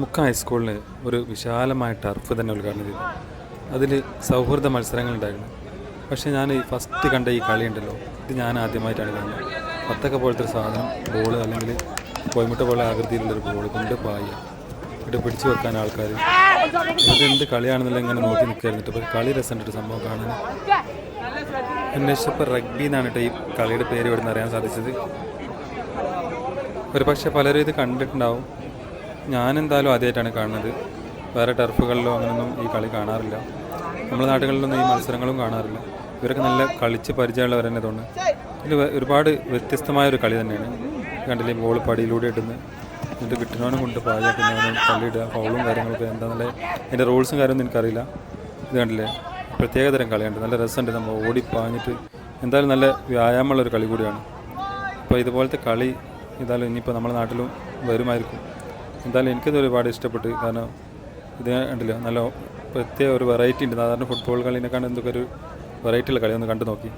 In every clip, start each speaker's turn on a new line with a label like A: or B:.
A: മുക്കം ഹൈസ്കൂളിന് ഒരു വിശാലമായ ടർഫ് തന്നെ ഉദ്ഘാടനം ചെയ്തു. അതിൽ സൗഹൃദ മത്സരങ്ങൾ ഉണ്ടായിരുന്നു പക്ഷേ ഞാൻ ഈ ഫസ്റ്റ് കണ്ട ഈ കളി ഉണ്ടല്ലോ ഇത് ഞാൻ ആദ്യമായിട്ടാണ് കാണുന്നത്. പത്തൊക്കെ പോലത്തെ ഒരു സാധനം ബോൾ അല്ലെങ്കിൽ കോയമുട്ട പോലെ ആകൃതിയിലുള്ളൊരു ബോൾ കൊണ്ട് പായ ഇവിടെ പിടിച്ചു വെക്കാൻ ആൾക്കാർ ഇത് കളിയാണെന്നുള്ള ഇങ്ങനെ നോക്കി നിൽക്കായിരുന്നു. ഇപ്പോൾ കളി രസമുണ്ട് സംഭവം കാണാൻ. അന്വേഷിച്ചപ്പോൾ റഗ്ബി എന്നാണ് ഈ കളിയുടെ പേര് ഇവിടെ നിന്ന് അറിയാൻ സാധിച്ചത്. ഒരു പക്ഷേ പലരും ഇത് കണ്ടിട്ടുണ്ടാവും. ഞാൻ എന്തായാലും ആദ്യമായിട്ടാണ് കാണുന്നത്. വേറെ ടർഫുകളിലോ അങ്ങനെയൊന്നും ഈ കളി കാണാറില്ല. നമ്മുടെ നാടുകളിലൊന്നും ഈ മത്സരങ്ങളും കാണാറില്ല. ഇവരൊക്കെ നല്ല കളിച്ച് പരിചയമുള്ളവർ തന്നെ തോന്നുന്നു ഇതിൽ ഒരുപാട് വ്യത്യസ്തമായ ഒരു കളി തന്നെയാണ്. കണ്ടില്ലേ ബോൾ പടിയിലൂടെ ഇടുന്നു. എന്നിട്ട് കിട്ടുന്നവനും കൊണ്ട് പാചകത്തിനവനും കളി ഇടുക ഫൗളും കാര്യങ്ങളൊക്കെ. എന്താണെന്നുള്ള അതിന്റെ റൂൾസും കാര്യമൊന്നും എനിക്കറിയില്ല. ഇത് കണ്ടില്ലേ പ്രത്യേകതരം കളിയുണ്ട്. നല്ല രസമുണ്ട് നമ്മൾ ഓടി പാഞ്ഞിട്ട് എന്തായാലും നല്ല വ്യായാമമുള്ള ഒരു കളി കൂടിയാണ്. അപ്പോൾ ഇതുപോലത്തെ കളി എന്തായാലും ഇനിയിപ്പോൾ നമ്മുടെ നാട്ടിലും വരുമായിരിക്കും. എന്തായാലും എനിക്കത് ഒരുപാട് ഇഷ്ടപ്പെട്ടു. കാരണം ഇത് ഉണ്ടല്ലോ നല്ല പ്രത്യേക ഒരു വെറൈറ്റി ഉണ്ട്. സാധാരണ ഫുട്ബോൾ കളിനെക്കാണ് എന്തൊക്കെ ഒരു വെറൈറ്റി ഉള്ള കളി ഒന്ന് കണ്ടു നോക്കി.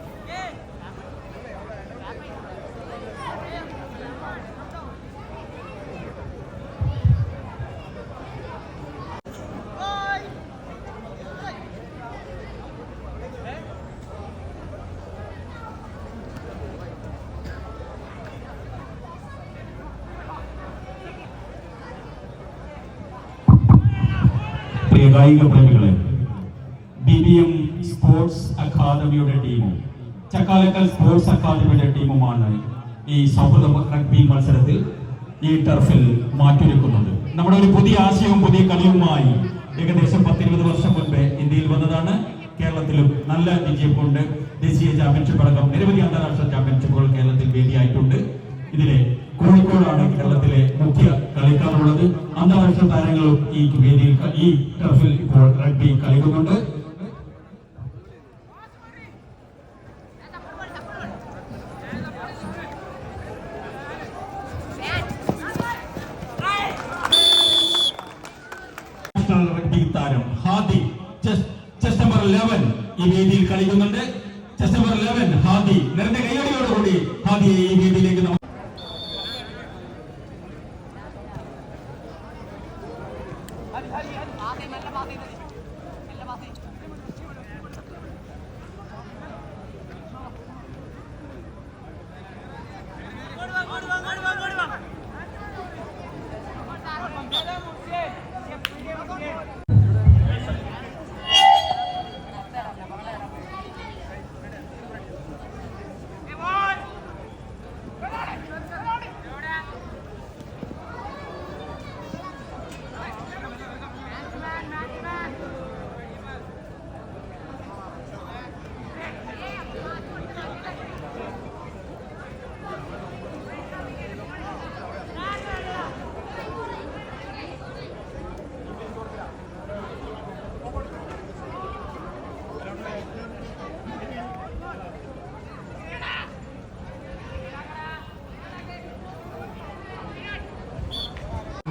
B: കായിക പ്രേമികളെ ബി ബി എം സ്പോർട്സ് അക്കാദമിയുടെ ടീമും ചക്കാലക്കൽ സ്പോർട്സ് അക്കാദമിയുടെ ടീമുമാണ് ഈ സൗഹൃദ റഗ്ബി മത്സരത്തിൽ ഈ ടർഫിൽ മാറ്റൊരുക്കുന്നത്. നമ്മുടെ ഒരു പുതിയ ആശയവും പുതിയ കളിയുമായി ഏകദേശം പത്തിരുപത് വർഷം മുൻപ് ഇന്ത്യയിൽ വന്നതാണ്. കേരളത്തിലും നല്ല വിജയം കൊണ്ട് ദേശീയ ചാമ്പ്യൻഷിപ്പ് അടക്കം നിരവധി അന്താരാഷ്ട്ര ചാമ്പ്യൻഷിപ്പുകൾ കേരളത്തിൽ വേദിയായിട്ടുണ്ട്. ഇതിലെ കോഴിക്കോടാണ് കളിക്കാറുള്ളത് അന്താരാഷ്ട്ര താരങ്ങളും ഈ വേദിയിൽ ഈ ടർഫിൽ ഇപ്പോൾ റഗ്ബി കളിക്കുന്നുണ്ട്. താരം ഹാദി ചെസ് നമ്പർ 11 ഈ വേദിയിൽ കളിക്കുന്നുണ്ട്. ചെസ് നമ്പർ 11 ഹാദി നിറഞ്ഞ കൈയടിയോടുകൂടി ഹാദിയെ ഈ വേദിയിലേക്ക്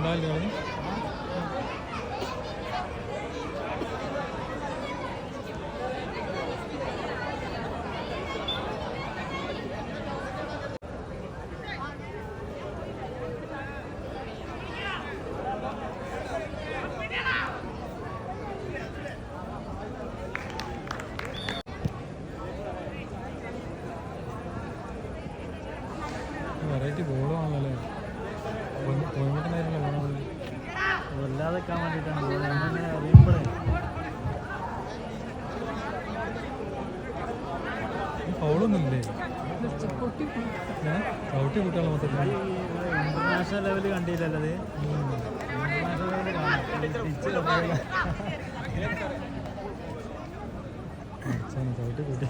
B: നമ്മൾ
A: വെറൈറ്റി ബോളുമാണല്ലേ
C: വല്ലാതെ നിൽക്കാൻ വേണ്ടിയിട്ടാണ് അങ്ങനെ അറിയുമ്പോഴേ
A: ഫൗളൊന്നുമില്ലേ ചവിട്ടി കുട്ടികളെ മൊത്തത്തിൽ
C: ഇന്റർനാഷണൽ ലെവൽ കണ്ടില്ലല്ലോ അത് ഇന്റർനാഷണൽ ലെവൽ കാണാം കണ്ടില്ല.
A: ചവിട്ടി കൂട്ടി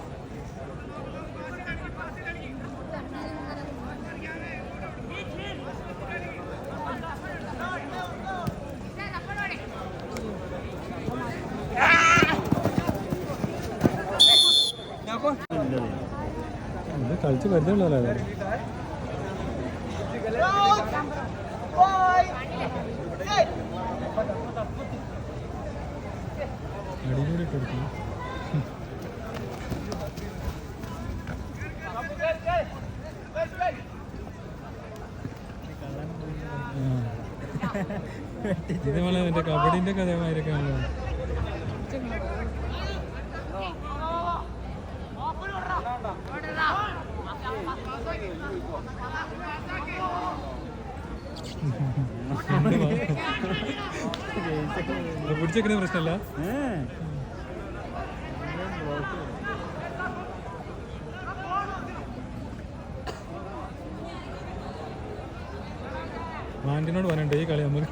A: കളിച്ച് പരിചയമുള്ളതല്ലേ അടിപൊളി കൊടുക്കും
C: കള്ളൻ പോയി.
A: ആ
C: ഇത് നമ്മളെ മറ്റേ കബഡിന്റെ ഒക്കെ പിടിച്ചേക്കുന്ന പ്രശ്നമല്ല മാൻഡിനോട് പറഞ്ഞിട്ട് ഈ കളി നമ്മൾ